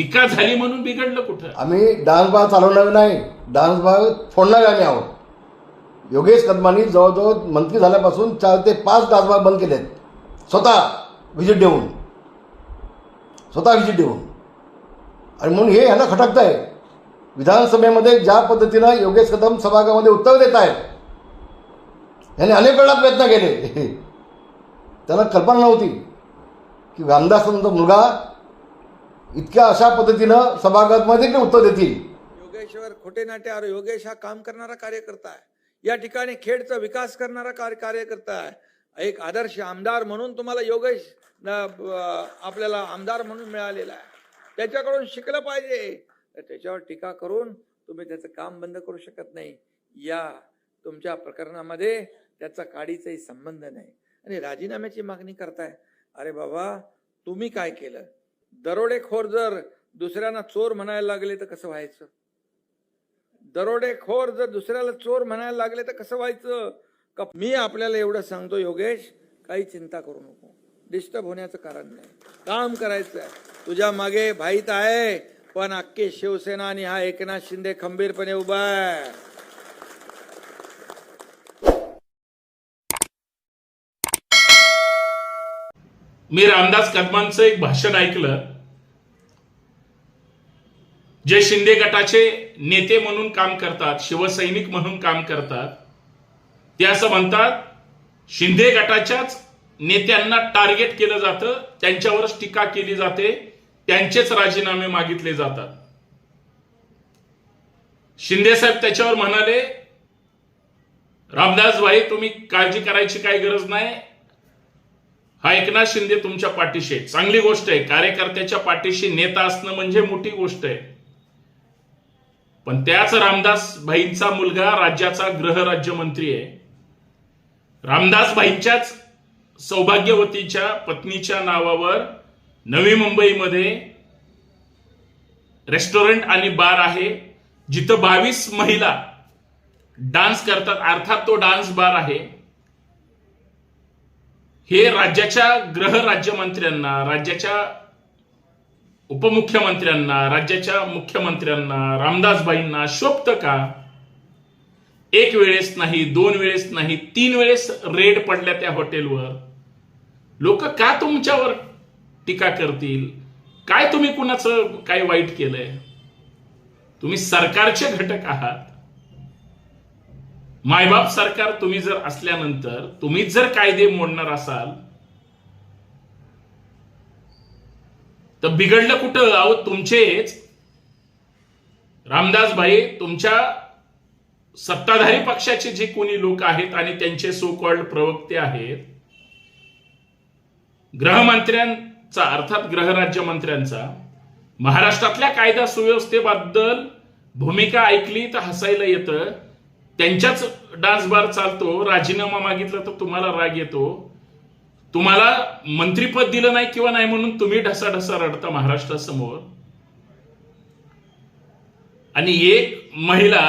टीका झाली म्हणून बिघडलं कुठं? आम्ही डान्स बार चालवणार नाही डान्स बार फोडणार आम्ही आहोत. योगेश कदमांनी जवळजवळ मंत्री झाल्यापासून चार ते पाच डान्स बार बंद केलेत. स्वतः व्हिजिट देऊन. स्वतः व्हिजिट देऊन. आणि म्हणून हे ह्यांना खटकत आहे विधानसभेमध्ये ज्या पद्धतीनं योगेश कदम सभागृहामध्ये उत्तर देत आहेत ह्याने अनेक वेळा प्रयत्न केले. त्याला कल्पना नव्हती की रामदासांचा मुलगा इतक्या अशा पद्धतीनं सभागृहामध्ये देखील उत्तर देतील. योगेश्वर खोटे नाट्य अरे योगेश हा काम करणारा कार्यकर्ता आहे. या ठिकाणी खेडचा विकास करणारा कार्य कार्यकर्ता आहे. एक आदर्श आमदार म्हणून तुम्हाला योगेश आपल्याला आमदार म्हणून मिळालेला आहे. त्याच्याकडून शिकलं पाहिजे. तर त्याच्यावर टीका करून तुम्ही त्याचं काम बंद करू शकत नाही. या तुमच्या प्रकरणामध्ये त्याचा काडीचाही संबंध नाही. आणि राजीनाम्याची मागणी करताय. अरे बाबा तुम्ही काय केलं? दरोडेखोर जर दुसऱ्यांना चोर म्हणायला लागले तर कसं व्हायचं? दरोडेखोर जर दुसऱ्याला चोर म्हणायला लागले तर कसं व्हायचं? का मी आपल्याला एवढं सांगतो योगेश काही चिंता करू नको. डिस्टर्ब होण्याचं कारण नाही. काम करायचं आहे तुझ्या मागे भाईत आहे पण अख्खे शिवसेना आणि हा एकनाथ शिंदे खंबीरपणे उभा आहे. मी रामदास कदमांचं एक भाषण ऐकलं. जे शिंदे गटाचे नेते म्हणून काम करतात शिवसैनिक म्हणून काम करतात ते असं म्हणतात शिंदे गटाच्याच नेत्यांना टार्गेट केलं जातं त्यांच्यावरच टीका केली जाते त्यांचेच राजीनामे मागितले जातात. शिंदे साहेब त्याच्यावर म्हणाले रामदास भाई तुम्ही काळजी करायची काही गरज नाही हा एकनाथ शिंदे तुमच्या पाठीशी आहे चांगली गोष्ट आहे. कार्यकर्त्याच्या पाठीशी नेता असणं म्हणजे मोठी गोष्ट आहे. पण त्याच रामदास भाईंचा मुलगा राज्याचा गृहराज्यमंत्री आहे. रामदास भाईंच्याच सौभाग्यवतीच्या पत्नीच्या नावावर नवी मुंबईमध्ये रेस्टॉरंट आणि बार आहे. जिथं बावीस महिला डान्स करतात. अर्थात तो डान्स बार आहे. हे राज्याच्या गृह राज्यमंत्र्यांना राज्याच्या उपमुख्यमंत्र्यांना राज्याच्या मुख्यमंत्र्यांना रामदासबाईंना शोभतं का? एक वेळेस नाही दोन वेळेस नाही तीन वेळेस रेड पडल्या त्या हॉटेलवर. लोक का तुमच्यावर टीका करतील? काय तुम्ही कुणाचं काय वाईट केलंय? तुम्ही सरकारचे घटक आहात. मायबाप सरकार तुम्ही जर असल्यानंतर तुम्हीच जर कायदे मोडणार असाल तर बिघडलं कुठं? अहो तुमचेच. रामदास भाई तुमच्या सत्ताधारी पक्षाचे जे कोणी लोक आहेत आणि त्यांचे सो कॉल्ड प्रवक्ते आहेत गृहमंत्र्यांचा अर्थात गृहराज्यमंत्र्यांचा महाराष्ट्रातल्या कायदा सुव्यवस्थेबद्दल भूमिका ऐकली तर हसायला येतं. त्यांच्याच डान्स बार चालतो. राजीनामा मागितला तर तुम्हाला राग येतो. तुम्हाला मंत्रीपद दिलं नाही किंवा नाही म्हणून तुम्ही ढसाढसा रडता महाराष्ट्रासमोर. आणि एक महिला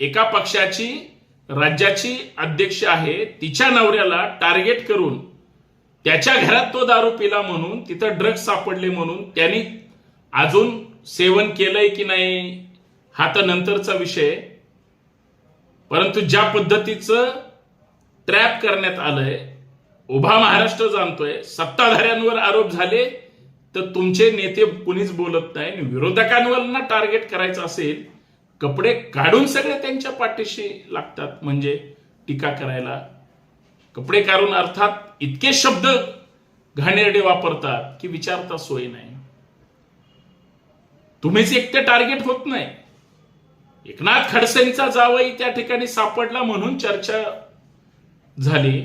एका पक्षाची राज्याची अध्यक्ष आहे. तिच्या नवऱ्याला टार्गेट करून त्याच्या घरात तो दारू पिला म्हणून तिथं ड्रग्ज सापडले म्हणून त्यांनी अजून सेवन केलंय की नाही? हा तर नंतरचा विषय. परंतु ज्या पद्धतीचं ट्रॅप करण्यात आलंय उभा महाराष्ट्र जाणतोय सत्ताधाऱ्यांवर आरोप झाले तर तुमचे नेते कुणीच बोलत नाही आणि विरोधकांवर टार्गेट करायचं असेल कपडे काढून सगळे त्यांच्या पाठीशी लागतात. म्हणजे टीका करायला. कपडे काढून अर्थात इतके शब्द घाणेरडे वापरतात की विचारता सोय नाही. तुम्हीच एकटे टार्गेट होत नाही. एकनाथ खडसेंचा जावई त्या ठिकाणी सापडला म्हणून चर्चा झाली.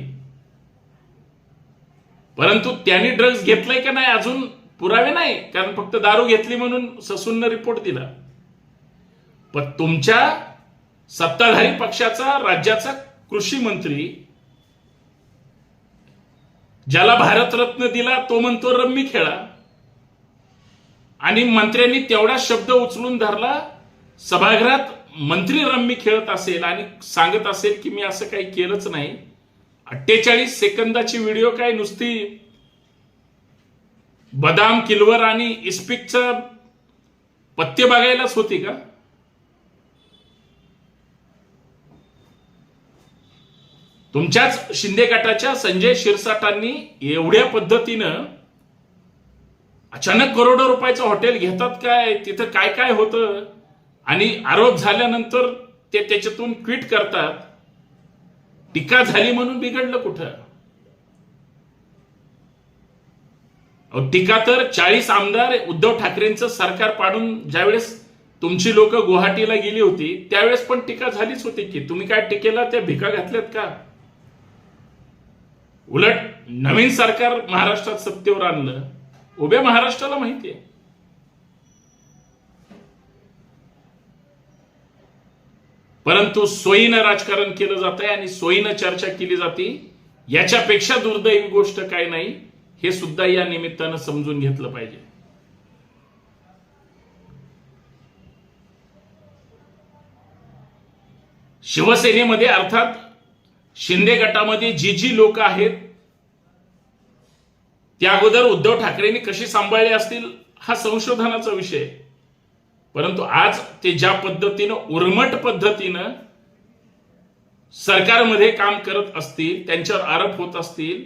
परंतु त्यांनी ड्रग्ज घेतलंय का नाही अजून पुरावे नाही कारण फक्त दारू घेतली म्हणून ससून रिपोर्ट दिला. पण तुमच्या सत्ताधारी पक्षाचा राज्याचा कृषी मंत्री ज्याला भारतरत्न दिला तो म्हणतो रम्मी खेळा. आणि मंत्र्यांनी तेवढा शब्द उचलून धरला सभागृहात मंत्री रम्मी खेळत असेल आणि सांगत असेल की मी असं काही केलंच नाही अठ्ठेचाळीस सेकंदाची व्हिडिओ काय नुसती बदाम किलवर आणि इस्पिकचं पत्ते बघायलाच होती का? तुमच्याच शिंदे गटाच्या संजय शिरसाटांनी एवढ्या पद्धतीनं अचानक करोडो रुपयाचं हॉटेल घेतात काय? तिथं काय काय होतं? आणि आरोप झाल्यानंतर ते त्याच्यातून ट्विट करतात. टीका झाली म्हणून बिघडलं कुठं? टीका तर चाळीस आमदार उद्धव ठाकरेंचं सरकार पाडून ज्यावेळेस तुमची लोक गुवाहाटीला गेली होती त्यावेळेस पण टीका झालीच होती की तुम्ही काय टीकेला त्या भिका घातल्यात का? उलट नवीन सरकार महाराष्ट्रात सत्तेवर आणलं. उभ्या महाराष्ट्राला माहिती आहे. परंतु सोयीनं राजकारण केलं जात आहे आणि सोयीनं चर्चा केली जाते याच्यापेक्षा दुर्दैवी गोष्ट काय नाही हे सुद्धा या निमित्तानं समजून घेतलं पाहिजे शिवसेनेमध्ये अर्थात शिंदे गटामध्ये जी जी लोक आहेत त्या अगोदर उद्धव ठाकरेंनी कशी सांभाळली असतील हा संशोधनाचा विषय आहे. परंतु आज ते ज्या पद्धतीनं उर्मट पद्धतीनं सरकारमध्ये काम करत असतील त्यांच्यावर आरोप होत असतील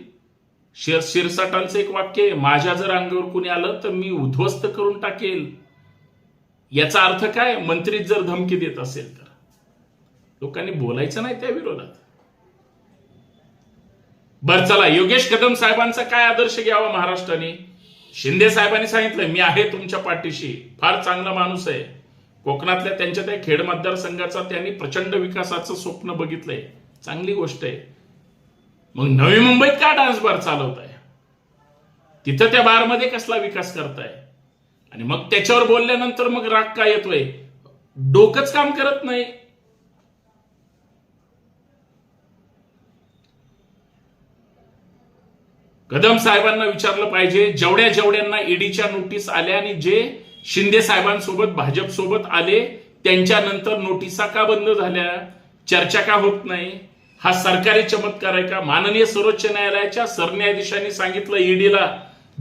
शिर शिरसाटांचं एक वाक्य आहे माझ्या जर अंगावर कुणी आलं तर मी उद्ध्वस्त करून टाकेल. याचा अर्थ काय? मंत्रीच जर धमकी देत असेल तर. लोकांनी बोलायचं नाही त्या विरोधात. बर चला योगेश कदम साहेबांचा काय आदर्श घ्यावा महाराष्ट्राने? शिंदे साहेबांनी सांगितलं मी आहे तुमच्या पाठीशी. फार चांगला माणूस आहे. कोकणातल्या त्यांच्या त्या खेड मतदारसंघाचा त्यांनी प्रचंड विकासाचं स्वप्न बघितलंय. चांगली गोष्ट आहे. मग नवी मुंबईत का डान्स बार चालवताय? तिथं त्या बारमध्ये कसला विकास करताय? आणि मग त्याच्यावर बोलल्यानंतर मग राग का येतोय? डोकंच काम करत नाही. कदम साहेबांना विचारलं पाहिजे जेवढ्या जेवढ्यांना ईडीच्या नोटीस आल्या आणि जे शिंदे साहेबांसोबत भाजप सोबत आले त्यांच्यानंतर नोटिसा का बंद झाल्या? चर्चा का होत नाही? हा सरकारी चमत्कार आहे का? माननीय सर्वोच्च न्यायालयाच्या सरन्यायाधीशांनी सांगितलं ईडीला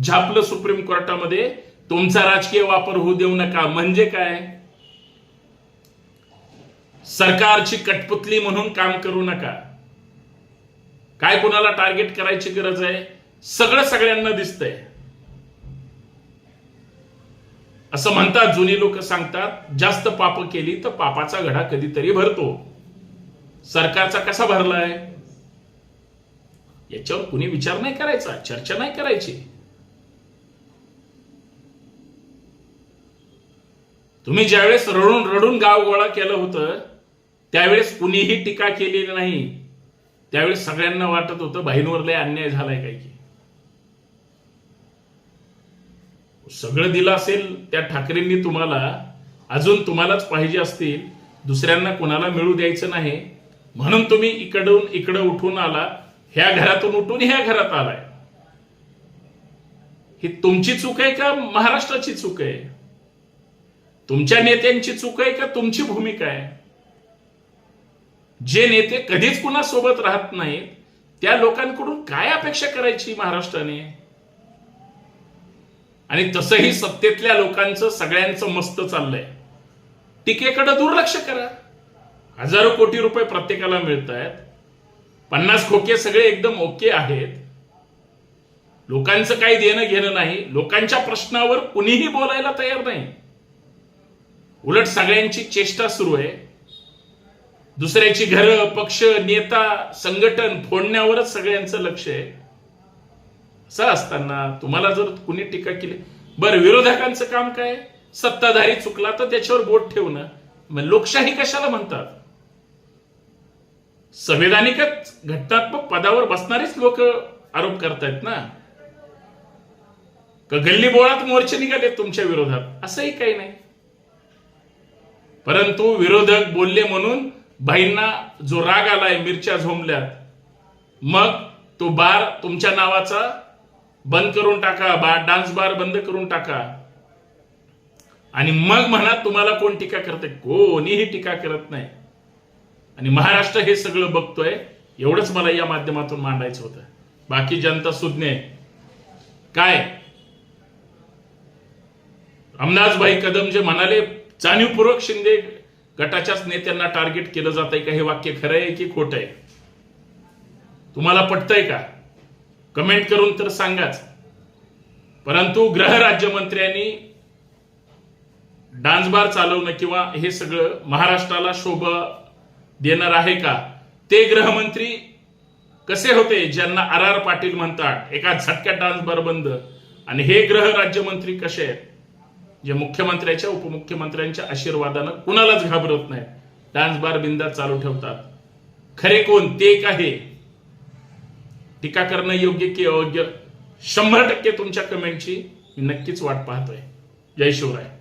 झापलं सुप्रीम कोर्टामध्ये तुमचा राजकीय वापर होऊ देऊ नका. म्हणजे काय? सरकारची कठपुतली म्हणून काम करू नका. काय कुणाला टार्गेट करायची गरज आहे? सगळं सगळ्यांना दिसतंय. असं म्हणतात जुनी लोक सांगतात जास्त पाप केली तर पापाचा घडा कधीतरी भरतो. सरकारचा कसा भरलाय? याच्यावर कुणी विचार नाही करायचा चर्चा नाही करायची. तुम्ही ज्यावेळेस रडून रडून गाव गोळा केलं होतं त्यावेळेस कुणीही टीका केलेली नाही. त्यावेळेस सगळ्यांना वाटत होतं बहिणीवर लय अन्याय झालाय काही की सगळं दिलं असेल त्या ठाकरेंनी तुम्हाला अजून तुम्हालाच पाहिजे असतील दुसऱ्यांना कोणाला मिळू द्यायचं नाही. म्हणून तुम्ही इकडून इकडं उठून आला ह्या घरातून उठून ह्या घरात आलाय. ही तुमची चूक आहे का महाराष्ट्राची चूक आहे? तुमच्या नेत्यांची चूक आहे का तुमची भूमिका आहे? जे नेते कधीच कुणासोबत राहत नाहीत त्या लोकांकडून काय अपेक्षा करायची महाराष्ट्राने? आणि तसंही सत्तेतल्या लोकांचं सगळ्यांचं मस्त चाललंय. टीकेकडे दुर्लक्ष करा. हजारो कोटी रुपये प्रत्येकाला मिळत आहेत पन्नास खोके सगळे एकदम ओके आहेत. लोकांचं काही देणं घेणं नाही. लोकांच्या प्रश्नावर कुणीही बोलायला तयार नाही. उलट सगळ्यांची चेष्टा सुरू आहे. दुसऱ्याची घरं पक्ष नेता संघटन फोडण्यावरच सगळ्यांचं लक्ष आहे. असं असताना तुम्हाला जर कुणी टीका केली बरं विरोधकांचं काम काय? सत्ताधारी चुकला तर त्याच्यावर बोट ठेवणं. मग लोकशाही कशाला म्हणतात? संविधानिकच घटनात्मक पदावर बसणारीच लोक आरोप करतायत ना? का गल्ली बोळात मोर्चे निघाले तुमच्या विरोधात? असंही काही नाही. परंतु विरोधक बोलले म्हणून बाईंना जो राग आलाय मिरच्या झोंबल्यात मग तो बार तुमच्या नावाचा बंद करून टाका बार डान्स बार बंद करून टाका. आणि मग म्हणा तुम्हाला कोण टीका करते कोणीही टीका करत नाही. आणि महाराष्ट्र हे सगळं बघतोय एवढंच मला या माध्यमातून मांडायचं होतं. बाकी जनता सुज्ञ काय? रामदासभाई कदम जे म्हणाले जाणीवपूर्वक शिंदे गटाच्याच नेत्यांना टार्गेट केलं जात आहे का हे वाक्य खरं आहे की खोट आहे? तुम्हाला पटतंय का? कमेंट करून तर सांगाच. परंतु गृह राज्यमंत्र्यांनी डान्स बार चालवणं किंवा हे सगळं महाराष्ट्राला शोभा देणार आहे का? ते गृहमंत्री कसे होते? ज्यांना आर आर पाटील म्हणतात एका झटक्यात डान्स बार बंद. आणि हे गृह राज्यमंत्री कसे आहेत? जे मुख्यमंत्र्याच्या उपमुख्यमंत्र्यांच्या आशीर्वादानं कुणालाच घाबरत नाही डान्स बार बिंदा चालू ठेवतात. खरे कोण? ते का हे टीका करणं योग्य की अयोग्य? शंभर टक्के तुमच्या कमेंटची मी नक्कीच वाट पाहतोय. जय शिवराय.